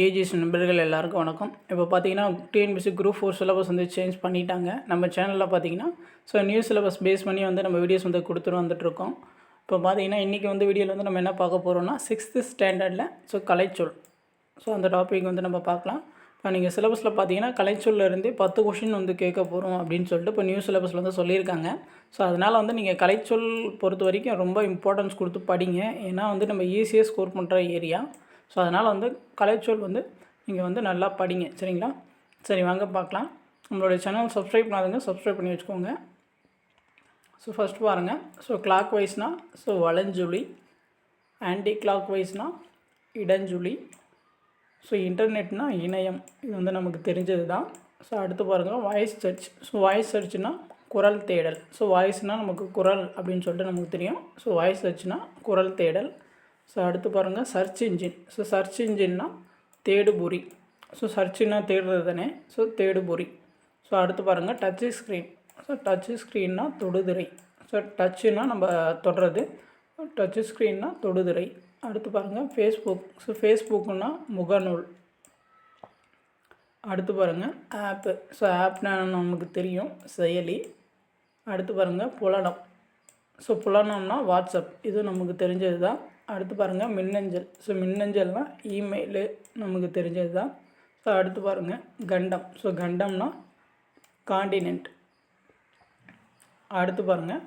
AGS நண்பர்கள் எல்லாருக்கும் வணக்கம். இப்போ பார்த்தீங்கன்னா டிஎன்பிசி குரூப் ஃபோர் சிலபஸ் வந்து சேஞ்ச் பண்ணிட்டாங்க. நம்ம சேனலில் பார்த்தீங்கன்னா ஸோ நியூ சிலபஸ் பேஸ் பண்ணி வந்து நம்ம வீடியோஸ் வந்து கொடுத்துட்டு வந்துட்டுருக்கோம். இப்போ பார்த்தீங்கன்னா இன்றைக்கி வந்து வீடியோவில் வந்து நம்ம என்ன பார்க்க போகிறோம்னா சிக்ஸ்த்து ஸ்டாண்டர்டில் ஸோ கலைச்சொல். ஸோ அந்த டாபிக் வந்து நம்ம பார்க்கலாம். இப்போ நீங்கள் சிலபஸில் பார்த்தீங்கன்னா கலைச்சொல்ல இருந்து பத்து கொஷின் வந்து கேட்க போகிறோம் அப்படின்னு சொல்லிட்டு இப்போ நியூ சிலபஸில் வந்து சொல்லியிருக்காங்க. ஸோ அதனால் வந்து நீங்கள் கலைச்சொல் பொறுத்த வரைக்கும் ரொம்ப இம்பார்ட்டன்ஸ் கொடுத்து படிங்க. ஏன்னா வந்து நம்ம ஈஸியாக ஸ்கோர் பண்ணுற ஏரியா ஸோ அதனால் வந்து கலைச்சொல் வந்து நீங்கள் வந்து நல்லா படிங்க. சரிங்களா? சரி வாங்க பார்க்கலாம். நம்மளுடைய சேனல் சப்ஸ்கிரைப் பண்ணாதுங்க. சப்ஸ்கிரைப் பண்ணி வச்சுக்கோங்க. ஸோ ஃபஸ்ட் பாருங்கள் ஸோ கிளாக் வைஸ்னால் ஸோ வளஞ்சுழி ஆன்டி கிளாக் வைஸ்னால் இடஞ்சுழி ஸோ இன்டர்நெட்னா இணையம். இது வந்து நமக்கு தெரிஞ்சது தான் ஸோ அடுத்து பாருங்கள் வாய்ஸ் சர்ச் ஸோ வாய்ஸ் சர்ச்னால் குரல் தேடல். ஸோ வாய்ஸ்னால் நமக்கு குரல் அப்படின்னு சொல்லிட்டு நமக்கு தெரியும். ஸோ வாய்ஸ் சர்ச்னால் குரல் தேடல். ஸோ அடுத்து பாருங்கள் சர்ச் இன்ஜின் ஸோ சர்ச் இன்ஜின்னா தேடுபொறி. ஸோ சர்ச்சுன்னா தேடுறது தானே? ஸோ தேடுபொறி. ஸோ அடுத்து பாருங்கள் டச்சு ஸ்க்ரீன் ஸோ டச்சு ஸ்க்ரீன்னா தொடுதிரை. ஸோ டச்சுன்னா நம்ம தொடுறது. டச்சு ஸ்க்ரீன்னா தொடுதிரை. அடுத்து பாருங்கள் ஃபேஸ்புக் ஸோ ஃபேஸ்புக்குன்னா முகநூல். அடுத்து பாருங்கள் ஆப்பு ஸோ ஆப்னா நமக்கு தெரியும். செயலி. அடுத்து பாருங்கள் புலனம். So புலனம்னா WhatsApp. இது நமக்கு தெரிஞ்சது தான் அடுத்து பாருங்கள் மின்னஞ்சல். ஸோ மின்னஞ்சல்னால் இமெயிலு நமக்கு தெரிஞ்சது தான் ஸோ அடுத்து பாருங்கள் கண்டம். ஸோ கண்டம்னா காண்டினென்ட் அடுத்து பாருங்கள்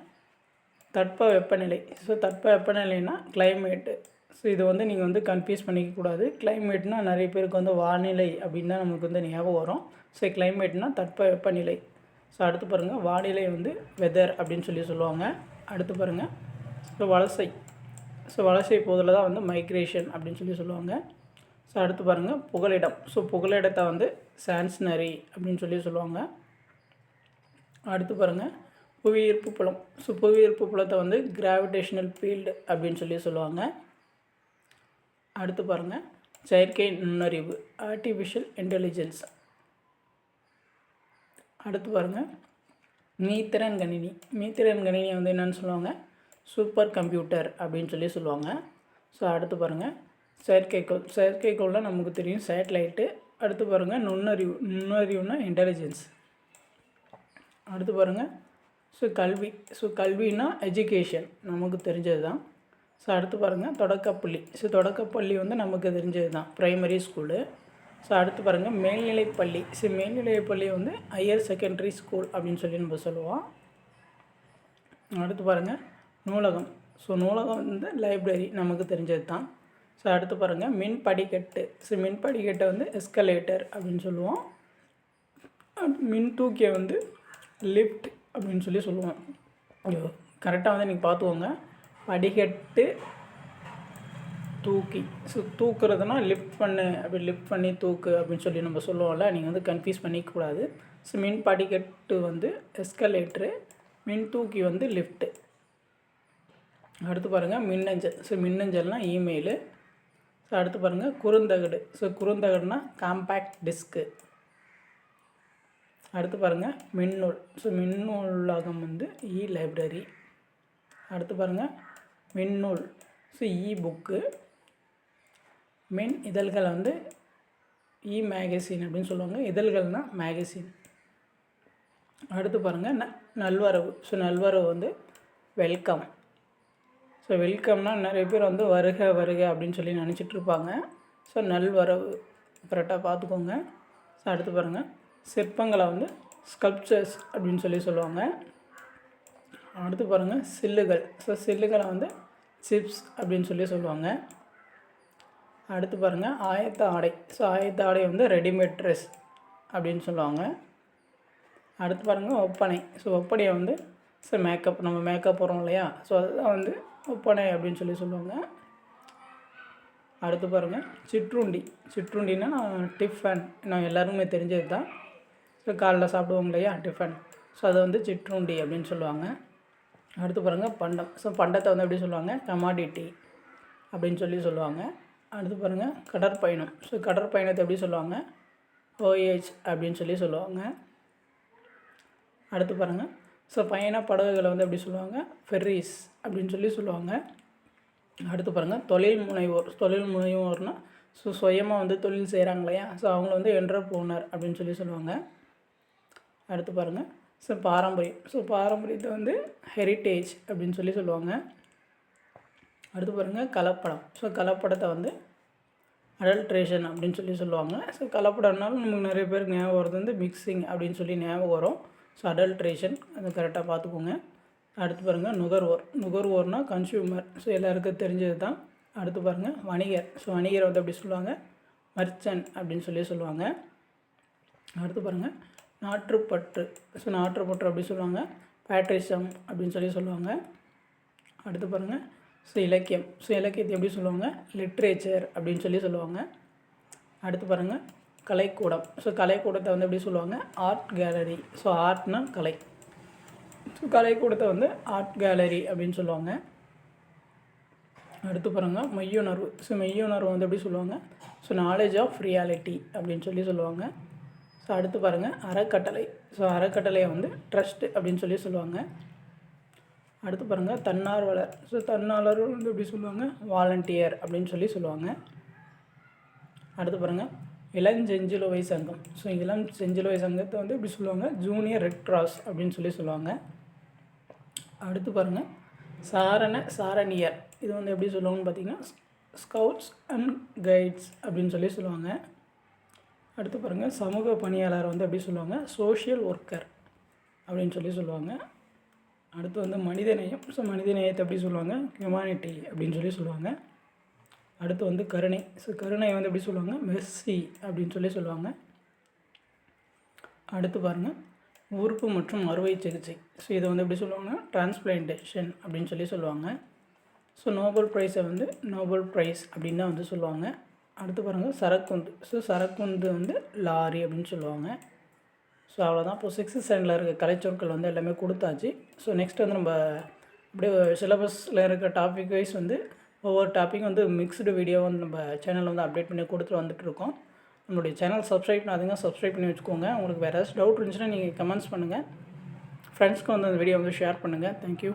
தட்ப வெப்பநிலை. ஸோ தட்ப வெப்பநிலைனா கிளைமேட்டு ஸோ இது வந்து நீங்கள் வந்து கன்ஃபியூஸ் பண்ணிக்கக்கூடாது கிளைமேட்னா நிறைய பேருக்கு வந்து வானிலை அப்படின்னு தான் நமக்கு வந்து ஞாபகம் வரும். ஸோ கிளைமேட்னா தட்ப வெப்பநிலை. ஸோ அடுத்து பாருங்கள் வானிலை வந்து வெதர் அப்படின்னு சொல்லி சொல்லுவாங்க. அடுத்து பாருங்கள் ஸோ வலசை. ஸோ வலசை போதில் தான் வந்து மைக்ரேஷன் அப்படின்னு சொல்லி சொல்லுவாங்க. ஸோ அடுத்து பாருங்கள் புகலிடம். ஸோ புகலிடத்தை வந்து சான்ஸ்னரி அப்படின்னு சொல்லி சொல்லுவாங்க. அடுத்து பாருங்கள் புவியீர்ப்பு புலம். ஸோ புவியீர்ப்பு புலத்தை வந்து கிராவிடேஷனல் ஃபீல்டு அப்படின்னு சொல்லி சொல்லுவாங்க. அடுத்து பாருங்கள் செயற்கை நுண்ணறிவு ஆர்டிஃபிஷியல் இன்டெலிஜென்ஸ் அடுத்து பாருங்கள் மீத்திறன் கணினி. மீத்திறன் கணினியை வந்து என்னென்னு சொல்லுவாங்க? சூப்பர் கம்ப்யூட்டர் அப்படின்னு சொல்லி சொல்லுவாங்க. ஸோ அடுத்து பாருங்கள் செயற்கைக்கோள் செயற்கைக்கோள்லாம் நமக்கு தெரியும். சேட்டலைட்டு அடுத்து பாருங்கள் நுண்ணறிவு நுண்ணறிவுனா இன்டெலிஜென்ஸ் அடுத்து பாருங்கள் ஸோ கல்வி ஸோ கல்வினா எஜுகேஷன் நமக்கு தெரிஞ்சது தான் ஸோ அடுத்து பாருங்கள் தொடக்கப்பள்ளி. ஸோ தொடக்கப்பள்ளி வந்து நமக்கு தெரிஞ்சது தான் ப்ரைமரி ஸ்கூலு ஸோ அடுத்து பாருங்கள் மேல்நிலைப்பள்ளி. ஸோ மேல்நிலைப்பள்ளி வந்து ஹையர் செகண்டரி ஸ்கூல் அப்படின்னு சொல்லி நம்ம சொல்லுவோம். அடுத்து பாருங்கள் நூலகம். ஸோ நூலகம் வந்து லைப்ரரி நமக்கு தெரிஞ்சது தான் ஸோ அடுத்து பாருங்கள் மின் படிக்கட்டு ஸோ மின் படிக்கட்டை வந்து எஸ்கலேட்டர் அப்படின்னு சொல்லுவோம். மின் தூக்கியை வந்து லிஃப்ட் அப்படின்னு சொல்லி சொல்லுவோம். கரெக்டாக வந்து நீங்கள் பார்த்துக்கோங்க. படிக்கட்டு தூக்கி. ஸோ தூக்குறதுனா லிஃப்ட் பண்ணு அப்படி லிஃப்ட் பண்ணி தூக்கு அப்படின்னு சொல்லி நம்ம சொல்லுவோம்ல நீங்கள் வந்து கன்ஃபியூஸ் பண்ணிக்கக்கூடாது ஸோ மின் படிக்கட்டு வந்து எஸ்கலேட்ரு மின் தூக்கி வந்து லிஃப்ட்டு அடுத்து பாருங்கள் மின்னஞ்சல். ஸோ மின்னஞ்சல்னால் இமெயிலு ஸோ அடுத்து பாருங்கள் குறுந்தகடு. ஸோ குறுந்தகடுனா காம்பேக்ட் டிஸ்க்கு அடுத்து பாருங்கள் மின்னூல். ஸோ மின்னூலகம் வந்து இ லைப்ரரி அடுத்து பாருங்கள் மின்னூல். ஸோ இ புக்கு மின் இதழ்கள் வந்து இ மேகசின் அப்படின்னு சொல்லுவாங்க. இதழ்கள்னால் மேகசின் அடுத்து பாருங்கள் ந நல்வரவு. ஸோ நல்வரவு வந்து வெல்கம் ஸோ வெல்கம்னா நிறைய பேர் வந்து வருக வருக அப்படின்னு சொல்லி நினச்சிட்டு இருப்பாங்க ஸோ நல்வரவு கரெக்டாக பார்த்துக்கோங்க. ஸோ அடுத்து பாருங்கள் சிற்பங்களை வந்து ஸ்கல்ப்சர்ஸ் அப்படின்னு சொல்லி சொல்லுவாங்க. அடுத்து பாருங்கள் சில்லுகள். ஸோ சில்லுகளை வந்து சிப்ஸ் அப்படின்னு சொல்லி சொல்லுவாங்க. அடுத்து பாருங்கள் ஆயத்த ஆடை. ஸோ ஆயத்த ஆடை வந்து ரெடிமேட் ட்ரெஸ் அப்படின்னு சொல்லுவாங்க. அடுத்து பாருங்கள் ஒப்பனை. ஸோ ஒப்பனையை வந்து ஸோ மேக்கப் நம்ம மேக்கப் போகிறோம் இல்லையா? ஸோ அதுதான் வந்து ஒப்பனை அப்படின்னு சொல்லி சொல்லுவாங்க. அடுத்து பாருங்கள் சிற்றுண்டி. சிற்றுண்டின்னா டிஃபன். நான் எல்லாருமே தெரிஞ்சது தான். ஸோ காலைல சாப்பிடுவோம் இல்லையா? டிஃபன். ஸோ அதை வந்து சிற்றுண்டி அப்படின்னு சொல்லுவாங்க. அடுத்து பாருங்கள் பண்டம். ஸோ பண்டத்தை வந்து எப்படி சொல்லுவாங்க? கமாடிட்டி அப்படின்னு சொல்லி சொல்லுவாங்க. அடுத்து பாருங்கள் கடற்பயணம். ஸோ கடற்பயணத்தை எப்படி சொல்லுவாங்க? ஓஏஹெச் அப்படின்னு சொல்லி சொல்லுவாங்க. அடுத்து பாருங்கள் ஸோ பயண படகுகளை வந்து எப்படி சொல்லுவாங்க? ஃபெர்ரிஸ் அப்படின்னு சொல்லி சொல்லுவாங்க. அடுத்து பாருங்கள் தொழில் முனைவோர். தொழில் முனைவோர்னால் ஸோ சுயமாக வந்து தொழில் செய்கிறாங்க இல்லையா? ஸோ அவங்கள வந்து என்டர்ப்ரோனர் அப்படின்னு சொல்லி சொல்லுவாங்க. அடுத்து பாருங்கள் ஸோ பாரம்பரியம். ஸோ பாரம்பரியத்தை வந்து ஹெரிட்டேஜ் அப்படின்னு சொல்லி சொல்லுவாங்க. அடுத்து பாருங்கள் கலப்படம். ஸோ கலப்படத்தை வந்து அடல்ட்ரேஷன் அப்படின்னு சொல்லி சொல்லுவாங்க. ஸோ கலப்படம்னாலும் நமக்கு நிறைய பேருக்கு ஞாபகம் வருது வந்து மிக்சிங் அப்படின்னு சொல்லி ஞாபகம் வரும். ஸோ அடல்ட்ரேஷன் அது கரெக்டாக பார்த்துக்கோங்க. அடுத்து பாருங்கள் நுகர்வோர் நுகர்வோர்னால் கன்சியூமர் ஸோ எல்லாருக்கும் தெரிஞ்சது தான். அடுத்து பாருங்கள் வணிகர். ஸோ வணிகரை வந்து எப்படி சொல்லுவாங்க? மர்ச்சன்ட் அப்படின்னு சொல்லி சொல்லுவாங்க. அடுத்து பாருங்கள் நாற்றுப்பற்று. ஸோ நாற்றுப்பற்று அப்படி சொல்லுவாங்க. பேட்ரிசம் அப்படின்னு சொல்லி சொல்லுவாங்க. அடுத்து பாருங்கள் ஸோ இலக்கியம். ஸோ இலக்கியத்தை எப்படி சொல்லுவாங்க? லிட்ரேச்சர் அப்படின்னு சொல்லி சொல்லுவாங்க. அடுத்து பாருங்கள் கலைக்கூடம். ஸோ கலைக்கூடத்தை வந்து எப்படி சொல்லுவாங்க? ஆர்ட் கேலரி ஸோ ஆர்ட்னா கலை. ஸோ கலைக்கூடத்தை வந்து ஆர்ட் கேலரி அப்படின்னு சொல்லுவாங்க. அடுத்து பாருங்கள் மெய்யுணர்வு. ஸோ மெய்யுணர்வு வந்து எப்படி சொல்லுவாங்க? ஸோ நாலேஜ் ஆஃப் ரியாலிட்டி அப்படின்னு சொல்லி சொல்லுவாங்க. ஸோ அடுத்து பாருங்கள் அறக்கட்டளை. ஸோ அறக்கட்டளையை வந்து ட்ரஸ்ட் அப்படின்னு சொல்லி சொல்லுவாங்க. அடுத்து பாருங்கள் தன்னார்வலர். ஸோ தன்னார்வலர் வந்து எப்படி சொல்லுவாங்க? வாலண்டியர் அப்படின்னு சொல்லி சொல்லுவாங்க. அடுத்து பாருங்கள் இளஞ்செஞ்சிலுவை சங்கம். ஸோ இளம் செஞ்சிலுவை சங்கத்தை வந்து எப்படி சொல்லுவாங்க. ஜூனியர் ரெட் கிராஸ் அப்படின்னு சொல்லி சொல்லுவாங்க. அடுத்து பாருங்கள் சாரண சாரணியர். இது வந்து எப்படி சொல்லுவாங்கன்னு பார்த்தீங்கன்னா ஸ்கவுட்ஸ் அண்ட் கைட்ஸ் அப்படின்னு சொல்லி சொல்லுவாங்க. அடுத்து பாருங்கள் சமூக பணியாளர் வந்து எப்படி சொல்லுவாங்க? சோஷியல் ஒர்க்கர் அப்படின்னு சொல்லி சொல்லுவாங்க. அடுத்து வந்து மனிதநேயம். ஸோ மனிதநேயத்தை எப்படி சொல்லுவாங்க? ஹியூமானிட்டி அப்படின்னு சொல்லி சொல்லுவாங்க. அடுத்து வந்து கருணை. ஸோ கருணை வந்து எப்படி சொல்லுவாங்க? மெர்சி அப்படின்னு சொல்லி சொல்லுவாங்க. அடுத்து பாருங்கள் உறுப்பு மற்றும் அறுவை சிகிச்சை. ஸோ இதை வந்து எப்படி சொல்லுவாங்க? டிரான்ஸ்பிளான்டேஷன் அப்படின்னு சொல்லி சொல்லுவாங்க. ஸோ நோபல் ப்ரைஸை வந்து நோபல் ப்ரைஸ் அப்படின்னு தான் வந்து சொல்லுவாங்க. அடுத்து பாருங்கள் சரக்குந்து. ஸோ சரக்குந்து வந்து லாரி அப்படின்னு சொல்லுவாங்க. ஸோ அவ்வளோதான் இப்போ சிக்ஸ்த்து ஸ்டாண்டர்டில் இருக்க கலைச்சொற்கள் வந்து எல்லாமே கொடுத்தாச்சு. ஸோ நெக்ஸ்ட் வந்து நம்ம அப்படியே சிலபஸில் இருக்க டாபிக் வைஸ் வந்து ஒவ்வொரு டாப்பிக்கும் வந்து மிக்ஸ்டு வீடியோ வந்து நம்ம சேனலில் வந்து அப்டேட் பண்ணி கொடுத்துட்டு வந்துட்டுருக்கோம். நம்மளுடைய சேனல் சப்ஸ்கிரைப் பண்ணாதுங்க சப்ஸ்கிரைப் பண்ணி வச்சுக்கோங்க. உங்களுக்கு வேறு ஏதாச்சும் டவுட் இருந்துச்சுன்னா நீங்கள் கமெண்ட்ஸ் பண்ணுங்கள் ஃப்ரெண்ட்ஸ்க்கு வந்து அந்த வீடியோ வந்து ஷேர் பண்ணுங்கள் தேங்க்யூ